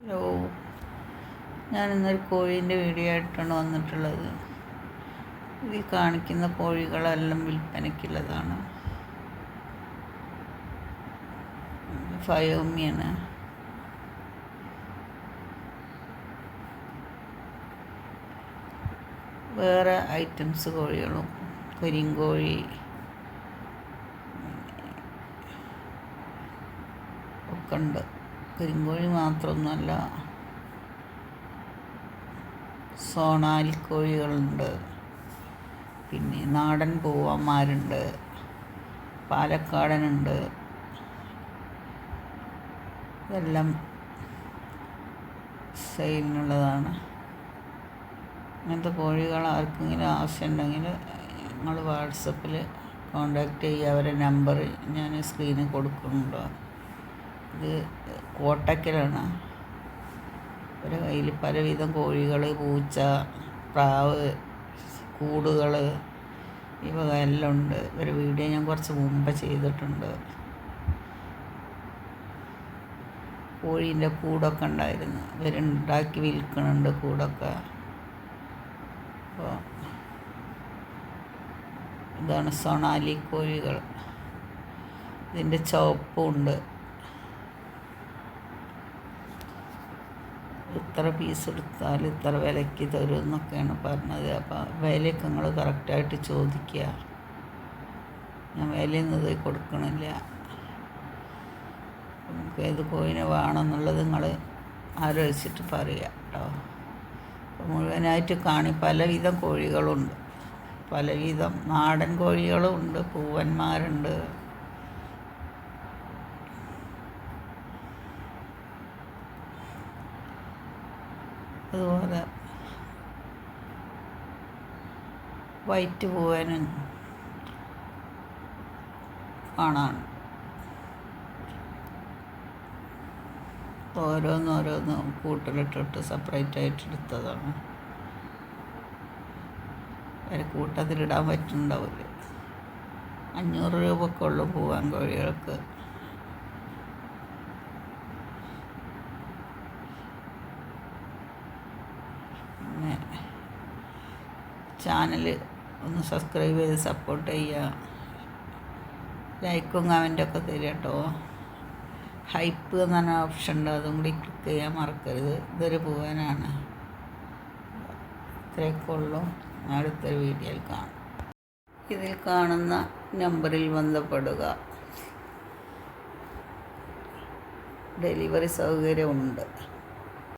Hello. ഞാൻ ഇന്നൊരു കോഴീന്റെ video ആയിട്ടാണ് വന്നിട്ടുള്ളത്. ഈ കാണിക്കുന്ന കോഴികളെല്ലാം വിൽപ്പനയ്ക്കുള്ളതാണ്. ഫയോമിയാണ്. വേറെ ഐറ്റംസ് കോഴികളും കരിങ്കോഴി ഒക്കെ ഉണ്ട്. കരിങ്കോഴി മാത്രമൊന്നുമല്ല സോണാലി കോഴികളുണ്ട് പിന്നെ നാടൻ പൂവന്മാരുണ്ട് പാലക്കാടനുണ്ട്. ഇതെല്ലാം സെയിലിനുള്ളതാണ്. അങ്ങനത്തെ കോഴികൾ ആർക്കെങ്കിലും ആവശ്യമുണ്ടെങ്കിൽ നിങ്ങൾ വാട്സപ്പിൽ കോണ്ടാക്ട് ചെയ്യുക. അവരെ നമ്പർ ഞാൻ സ്ക്രീനിൽ കൊടുക്കുന്നുണ്ടോ. ഇത് കോട്ടക്കലാണ്. ഒരു കയ്യിൽ പലവിധം കോഴികൾ പൂച്ച പ്രാവ് കൂടുകൾ വക എല്ലാം ഉണ്ട്. ഒരു വീഡിയോ ഞാൻ കുറച്ച് മുമ്പ് ചെയ്തിട്ടുണ്ട്. കോഴീന്റെ കൂടൊക്കെ ഉണ്ടായിരുന്നു. ഇവരുണ്ടാക്കി വിൽക്കണുണ്ട് കൂടൊക്കെ. അപ്പോൾ ഇതാണ് സൊണാലി കോഴികൾ. ഇതിന്റെ ചുവപ്പുണ്ട് ഇത്ര പീസ് എടുത്താൽ ഇത്ര വിലയ്ക്ക് തരും എന്നൊക്കെയാണ് പറഞ്ഞത്. അപ്പോൾ വിലയൊക്കെ നിങ്ങൾ കറക്റ്റായിട്ട് ചോദിക്കുക. ഞാൻ വിലയൊന്നും ഇത് കൊടുക്കണില്ല. നമുക്ക് ഏത് കോയിനെ വേണമെന്നുള്ളത് നിങ്ങൾ ആലോചിച്ചിട്ട് പറയുക കേട്ടോ. അപ്പോൾ മുഴുവനായിട്ട് കാണി പലവിധം കോഴികളുണ്ട്. പലവിധം നാടൻ കോഴികളും ഉണ്ട് പൂവന്മാരുണ്ട്. അതുപോലെ വൈറ്റ് പോവാനും കാണാണ് ഓരോന്നോരോന്ന് കൂട്ടിലിട്ടിട്ട് സെപ്പറേറ്റ് ആയിട്ട് എടുത്തതാണ്. ഒരു കൂട്ടത്തിലിടാൻ പറ്റുന്നുണ്ടാവില്ല. അഞ്ഞൂറ് രൂപയൊക്കെ ഉള്ളു പൂവാൻ കോഴികൾക്ക് പിന്നെ ചാനൽ ഒന്ന് സബ്സ്ക്രൈബ് ചെയ്ത് സപ്പോർട്ട് ചെയ്യുക. ലൈക്കും കമന്റൊക്കെ തരിക കേട്ടോ ഹൈപ്പ് എന്ന് പറഞ്ഞ ഓപ്ഷൻ ഉണ്ട് അതും കൂടി ക്ലിക്ക് ചെയ്യാൻ മറക്കരുത്. ഇതൊരു പൂവനാണ്. ഇത്രയൊക്കെ ഉള്ളൂ. അടുത്തൊരു വീഡിയോയിൽ കാണാം. ഇതിൽ കാണുന്ന നമ്പറിൽ ബന്ധപ്പെടുക. ഡെലിവറി സൗകര്യമുണ്ട്